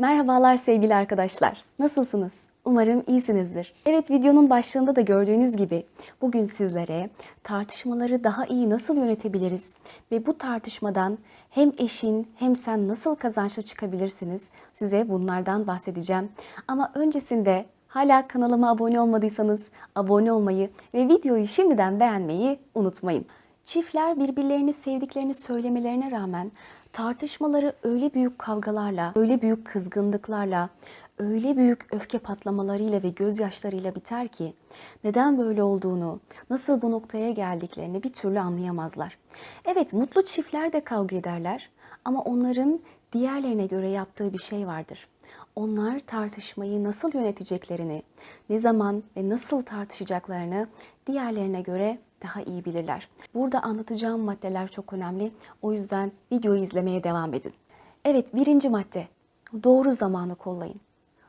Merhabalar sevgili arkadaşlar. Nasılsınız? Umarım iyisinizdir. Evet videonun başlığında da gördüğünüz gibi bugün sizlere tartışmaları daha iyi nasıl yönetebiliriz ve bu tartışmadan hem eşin hem sen nasıl kazançlı çıkabilirsiniz size bunlardan bahsedeceğim. Ama öncesinde hala kanalıma abone olmadıysanız abone olmayı ve videoyu şimdiden beğenmeyi unutmayın. Çiftler birbirlerini sevdiklerini söylemelerine rağmen tartışmaları öyle büyük kavgalarla, öyle büyük kızgınlıklarla, öyle büyük öfke patlamalarıyla ve gözyaşlarıyla biter ki neden böyle olduğunu, nasıl bu noktaya geldiklerini bir türlü anlayamazlar. Evet mutlu çiftler de kavga ederler ama onların diğerlerine göre yaptığı bir şey vardır. Onlar tartışmayı nasıl yöneteceklerini, ne zaman ve nasıl tartışacaklarını diğerlerine göre daha iyi bilirler. Burada anlatacağım maddeler çok önemli. O yüzden videoyu izlemeye devam edin. Evet birinci madde. Doğru zamanı kollayın.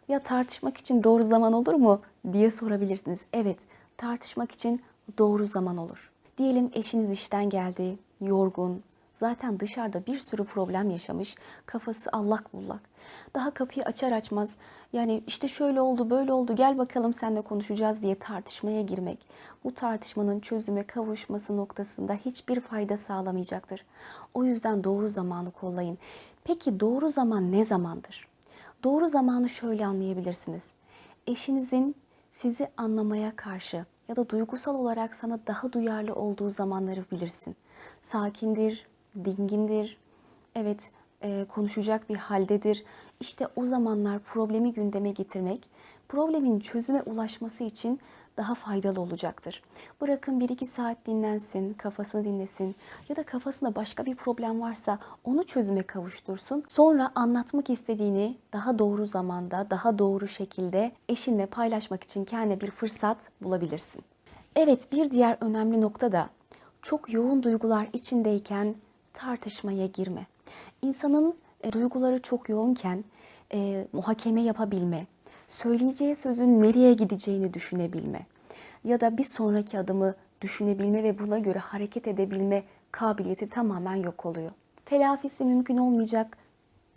Ya tartışmak için doğru zaman olur mu diye sorabilirsiniz. Evet tartışmak için doğru zaman olur. Diyelim eşiniz işten geldi, yorgun, Zaten dışarıda bir sürü problem yaşamış, kafası allak bullak. Daha kapıyı açar açmaz yani işte şöyle oldu böyle oldu gel bakalım seninle konuşacağız diye tartışmaya girmek bu tartışmanın çözüme kavuşması noktasında hiçbir fayda sağlamayacaktır. O yüzden doğru zamanı kollayın. Peki doğru zaman ne zamandır? Doğru zamanı şöyle anlayabilirsiniz. Eşinizin sizi anlamaya karşı ya da duygusal olarak sana daha duyarlı olduğu zamanları bilirsin. Sakindir, dingindir, evet e, konuşacak bir haldedir. İşte o zamanlar problemi gündeme getirmek, problemin çözüme ulaşması için daha faydalı olacaktır. Bırakın 1-2 saat dinlensin, kafasını dinlesin ya da kafasında başka bir problem varsa onu çözüme kavuştursun. Sonra anlatmak istediğini daha doğru zamanda, daha doğru şekilde eşinle paylaşmak için kendine bir fırsat bulabilirsin. Evet bir diğer önemli nokta da çok yoğun duygular içindeyken tartışmaya girme. İnsanın e, duyguları çok yoğunken e, muhakeme yapabilme, söyleyeceği sözün nereye gideceğini düşünebilme ya da bir sonraki adımı düşünebilme ve buna göre hareket edebilme kabiliyeti tamamen yok oluyor. Telafisi mümkün olmayacak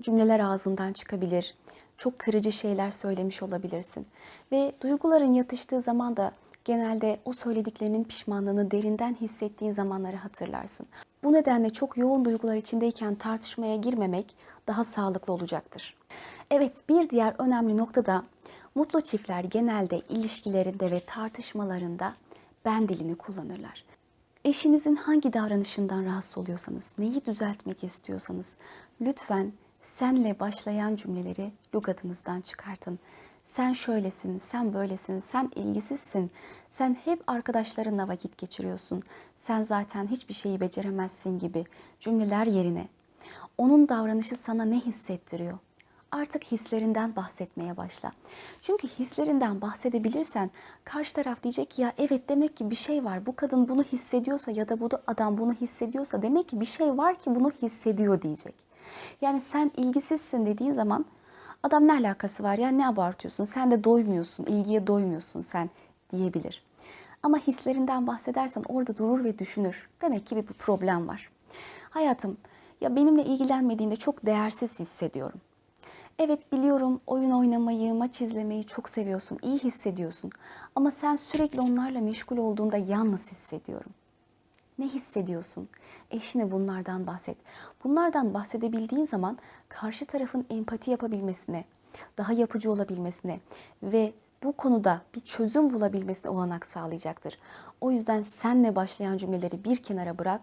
cümleler ağzından çıkabilir. Çok kırıcı şeyler söylemiş olabilirsin. Ve duyguların yatıştığı zaman da genelde o söylediklerinin pişmanlığını derinden hissettiğin zamanları hatırlarsın. Bu nedenle çok yoğun duygular içindeyken tartışmaya girmemek daha sağlıklı olacaktır. Evet bir diğer önemli nokta da mutlu çiftler genelde ilişkilerinde ve tartışmalarında ben dilini kullanırlar. Eşinizin hangi davranışından rahatsız oluyorsanız, neyi düzeltmek istiyorsanız lütfen senle başlayan cümleleri lügatınızdan çıkartın. Sen şöylesin, sen böylesin, sen ilgisizsin, sen hep arkadaşlarınla vakit geçiriyorsun, sen zaten hiçbir şeyi beceremezsin gibi cümleler yerine onun davranışı sana ne hissettiriyor? Artık hislerinden bahsetmeye başla. Çünkü hislerinden bahsedebilirsen karşı taraf diyecek ki ya evet demek ki bir şey var. Bu kadın bunu hissediyorsa ya da bu adam bunu hissediyorsa demek ki bir şey var ki bunu hissediyor diyecek. Yani sen ilgisizsin dediğin zaman Adam ne alakası var ya ne abartıyorsun sen de doymuyorsun ilgiye doymuyorsun sen diyebilir. Ama hislerinden bahsedersen orada durur ve düşünür. Demek ki bir problem var. Hayatım ya benimle ilgilenmediğinde çok değersiz hissediyorum. Evet biliyorum oyun oynamayı, maç izlemeyi çok seviyorsun, iyi hissediyorsun. Ama sen sürekli onlarla meşgul olduğunda yalnız hissediyorum. Ne hissediyorsun? Eşine bunlardan bahset. Bunlardan bahsedebildiğin zaman karşı tarafın empati yapabilmesine, daha yapıcı olabilmesine ve bu konuda bir çözüm bulabilmesine olanak sağlayacaktır. O yüzden senle başlayan cümleleri bir kenara bırak.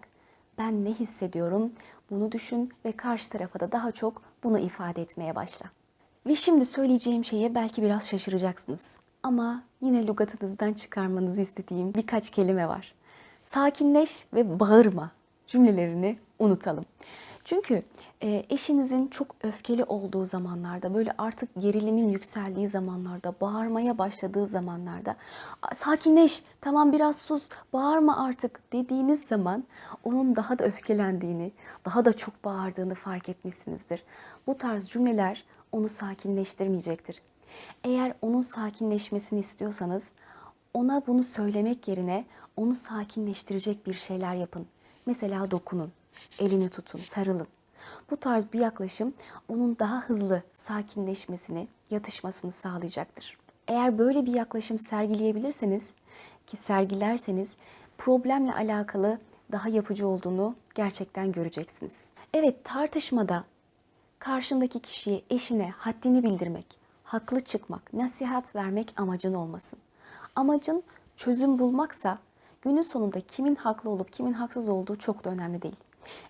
Ben ne hissediyorum? Bunu düşün ve karşı tarafa da daha çok bunu ifade etmeye başla. Ve şimdi söyleyeceğim şeye belki biraz şaşıracaksınız. Ama yine lügatınızdan çıkarmanızı istediğim birkaç kelime var sakinleş ve bağırma cümlelerini unutalım. Çünkü e, eşinizin çok öfkeli olduğu zamanlarda, böyle artık gerilimin yükseldiği zamanlarda, bağırmaya başladığı zamanlarda sakinleş, tamam biraz sus, bağırma artık dediğiniz zaman onun daha da öfkelendiğini, daha da çok bağırdığını fark etmişsinizdir. Bu tarz cümleler onu sakinleştirmeyecektir. Eğer onun sakinleşmesini istiyorsanız ona bunu söylemek yerine onu sakinleştirecek bir şeyler yapın. Mesela dokunun, elini tutun, sarılın. Bu tarz bir yaklaşım onun daha hızlı sakinleşmesini, yatışmasını sağlayacaktır. Eğer böyle bir yaklaşım sergileyebilirseniz ki sergilerseniz problemle alakalı daha yapıcı olduğunu gerçekten göreceksiniz. Evet tartışmada karşındaki kişiye, eşine haddini bildirmek, haklı çıkmak, nasihat vermek amacın olmasın. Amacın çözüm bulmaksa günün sonunda kimin haklı olup kimin haksız olduğu çok da önemli değil.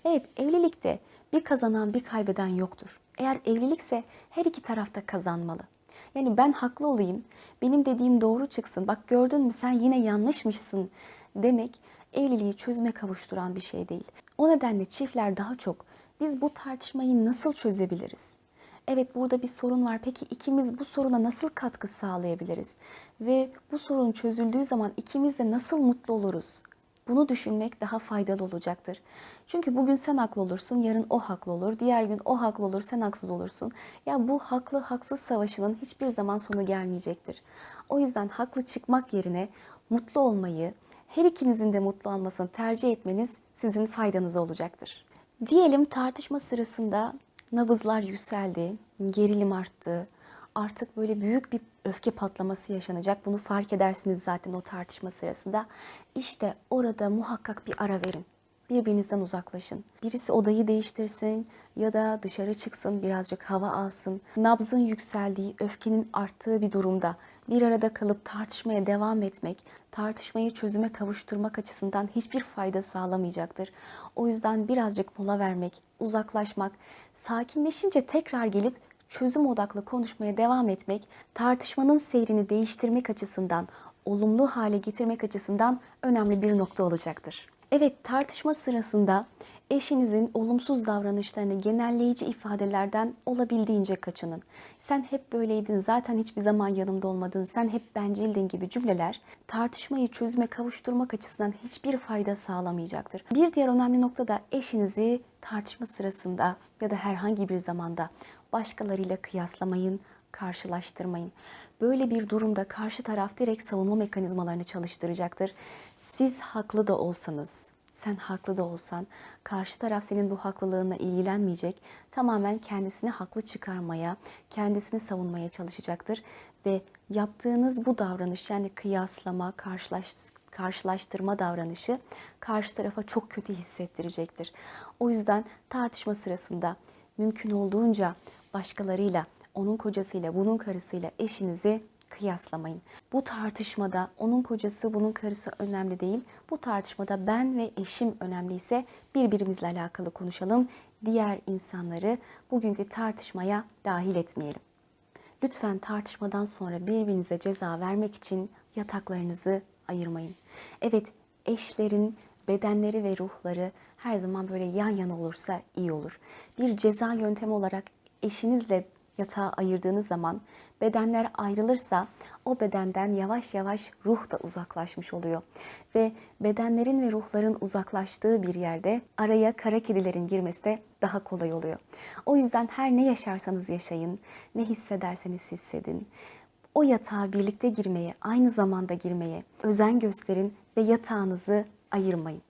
Evet evlilikte bir kazanan bir kaybeden yoktur. Eğer evlilikse her iki tarafta kazanmalı. Yani ben haklı olayım, benim dediğim doğru çıksın, bak gördün mü sen yine yanlışmışsın demek evliliği çözüme kavuşturan bir şey değil. O nedenle çiftler daha çok biz bu tartışmayı nasıl çözebiliriz? Evet burada bir sorun var. Peki ikimiz bu soruna nasıl katkı sağlayabiliriz? Ve bu sorun çözüldüğü zaman ikimiz de nasıl mutlu oluruz? Bunu düşünmek daha faydalı olacaktır. Çünkü bugün sen haklı olursun, yarın o haklı olur, diğer gün o haklı olur, sen haksız olursun. Ya bu haklı haksız savaşının hiçbir zaman sonu gelmeyecektir. O yüzden haklı çıkmak yerine mutlu olmayı, her ikinizin de mutlu olmasını tercih etmeniz sizin faydanıza olacaktır. Diyelim tartışma sırasında nabızlar yükseldi, gerilim arttı. Artık böyle büyük bir öfke patlaması yaşanacak. Bunu fark edersiniz zaten o tartışma sırasında. İşte orada muhakkak bir ara verin. Birbirinizden uzaklaşın. Birisi odayı değiştirsin ya da dışarı çıksın, birazcık hava alsın. Nabzın yükseldiği, öfkenin arttığı bir durumda bir arada kalıp tartışmaya devam etmek, tartışmayı çözüme kavuşturmak açısından hiçbir fayda sağlamayacaktır. O yüzden birazcık mola vermek, uzaklaşmak, sakinleşince tekrar gelip çözüm odaklı konuşmaya devam etmek, tartışmanın seyrini değiştirmek açısından, olumlu hale getirmek açısından önemli bir nokta olacaktır. Evet, tartışma sırasında eşinizin olumsuz davranışlarını genelleyici ifadelerden olabildiğince kaçının. Sen hep böyleydin, zaten hiçbir zaman yanımda olmadın, sen hep bencildin gibi cümleler tartışmayı çözüme kavuşturmak açısından hiçbir fayda sağlamayacaktır. Bir diğer önemli nokta da eşinizi tartışma sırasında ya da herhangi bir zamanda başkalarıyla kıyaslamayın, karşılaştırmayın. Böyle bir durumda karşı taraf direkt savunma mekanizmalarını çalıştıracaktır. Siz haklı da olsanız, sen haklı da olsan karşı taraf senin bu haklılığına ilgilenmeyecek. Tamamen kendisini haklı çıkarmaya, kendisini savunmaya çalışacaktır ve yaptığınız bu davranış yani kıyaslama, karşılaş, karşılaştırma davranışı karşı tarafa çok kötü hissettirecektir. O yüzden tartışma sırasında mümkün olduğunca başkalarıyla onun kocasıyla, bunun karısıyla eşinizi kıyaslamayın. Bu tartışmada onun kocası, bunun karısı önemli değil. Bu tartışmada ben ve eşim önemliyse birbirimizle alakalı konuşalım. Diğer insanları bugünkü tartışmaya dahil etmeyelim. Lütfen tartışmadan sonra birbirinize ceza vermek için yataklarınızı ayırmayın. Evet, eşlerin bedenleri ve ruhları her zaman böyle yan yana olursa iyi olur. Bir ceza yöntemi olarak eşinizle yatağı ayırdığınız zaman bedenler ayrılırsa o bedenden yavaş yavaş ruh da uzaklaşmış oluyor. Ve bedenlerin ve ruhların uzaklaştığı bir yerde araya kara kedilerin girmesi de daha kolay oluyor. O yüzden her ne yaşarsanız yaşayın, ne hissederseniz hissedin. O yatağa birlikte girmeye, aynı zamanda girmeye özen gösterin ve yatağınızı ayırmayın.